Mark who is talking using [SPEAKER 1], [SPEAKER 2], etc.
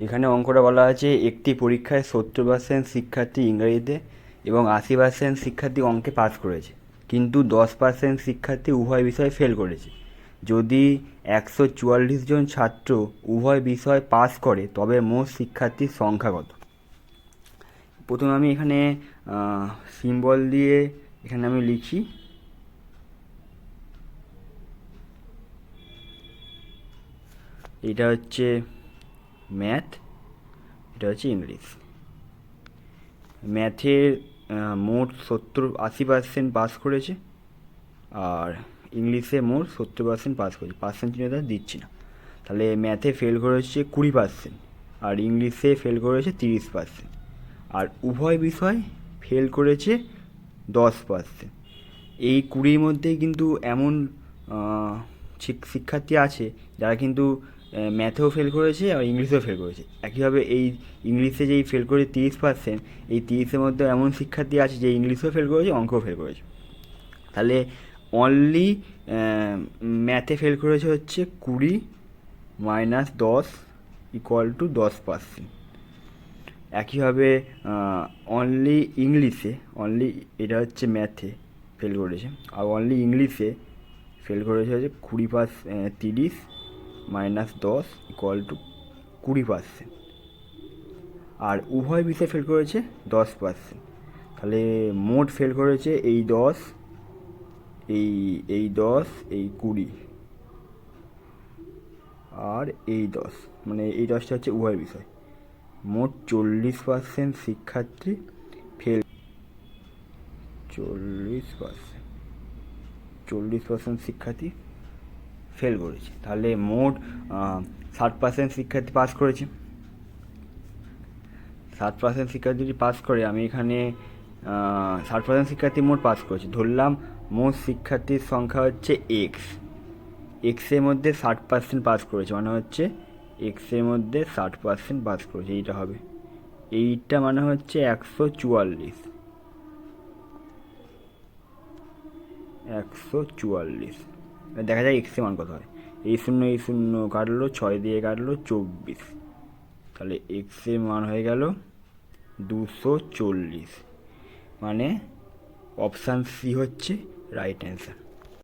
[SPEAKER 1] এখানে অঙ্কটা বলা আছে, একটি পরীক্ষায় সত্তর পার্সেন্ট শিক্ষার্থী ইংরেজিতে এবং আশি পার্সেন্ট শিক্ষার্থী অঙ্কে পাস করেছে। কিন্তু দশ পার্সেন্ট শিক্ষার্থী উভয় বিষয়ে ফেল করেছে। যদি একশো চুয়াল্লিশ জন ছাত্র উভয় বিষয় পাস করে, তবে মোট শিক্ষার্থীর সংখ্যা কত? প্রথমে আমি এখানে সিম্বল দিয়ে এখানে আমি লিখি। এটা হচ্ছে ম্যাথ, এটা হচ্ছে ইংলিশ। ম্যাথের মোট সত্তর, আশি পার্সেন্ট পাস করেছে, আর ইংলিশে মোট সত্তর পার্সেন্ট পাস করেছে। পার্সেন্ট চিহ্নটা দিচ্ছি না। তাহলে ম্যাথে ফেল করেছে কুড়ি পার্সেন্ট আর ইংলিশে ফেল করেছে তিরিশ পার্সেন্ট আর উভয় বিষয় ফেল করেছে দশ পার্সেন্ট এই কুড়ির মধ্যেই কিন্তু এমন শিক- শিক্ষার্থী আছে, যারা কিন্তু ম্যাথেও ফেল করেছে আর ইংলিশেও ফেল করেছে। একইভাবে এই ইংলিশে যেই ফেল করেছে তিরিশ পার্সেন্ট এই তিরিশের মধ্যে এমন শিক্ষার্থী আছে যে ইংলিশেও ফেল করেছে, অঙ্কও ফেল করেছে। তাহলে অনলি ম্যাথে ফেল করেছে হচ্ছে কুড়ি মাইনাস দশ ইকুয়াল টু দশ পার্সেন্ট একইভাবে অনলি ইংলিশে অনলি এটা হচ্ছে ম্যাথে ফেল করেছে। আর অনলি ইংলিশে ফেল করেছে হচ্ছে কুড়ি পার্স তিরিশ মাইনাস দশ ইকুয়াল টু কুড়ি পার্সেন্ট আর উভয় বিষয়ে ফেল করেছে দশ পার্সেন্ট তাহলে মোট ফেল করেছে এই দশ, এই এই দশ, এই কুড়ি। আর এই দশ মানে এই দশটা হচ্ছে উভয় বিষয়। মোট চল্লিশ পার্সেন্ট শিক্ষার্থী ফেল চল্লিশ পার্সেন্ট চল্লিশ পার্সেন্ট শিক্ষার্থী ফেল করেছে। তাহলে মোট ষাট পার্সেন্ট শিক্ষার্থী পাস করেছে। ষাট পার্সেন্ট শিক্ষার্থী যদি পাস করে, আমি এখানে ষাট পার্সেন্ট শিক্ষার্থী মোট পাস করেছে। ধরলাম মোট শিক্ষার্থীর সংখ্যা হচ্ছে এক্স এক্সের মধ্যে ষাট পার্সেন্ট পাস করেছে মানে হচ্ছে এক্সের মধ্যে ষাট পার্সেন্ট পাস করেছে। এইটা হবে। এইটা মানে হচ্ছে একশো চুয়াল্লিশ। একশো চুয়াল্লিশ। দেখা যায় এক্সের মান কত হয়। এই শূন্য এই শূন্য কাটলো, ছয় দিয়ে কাটলো, চব্বিশ। তাহলে এক্সের মান হয়ে গেল দুশো চল্লিশ। মানে অপশান সি হচ্ছে রাইট অ্যান্সার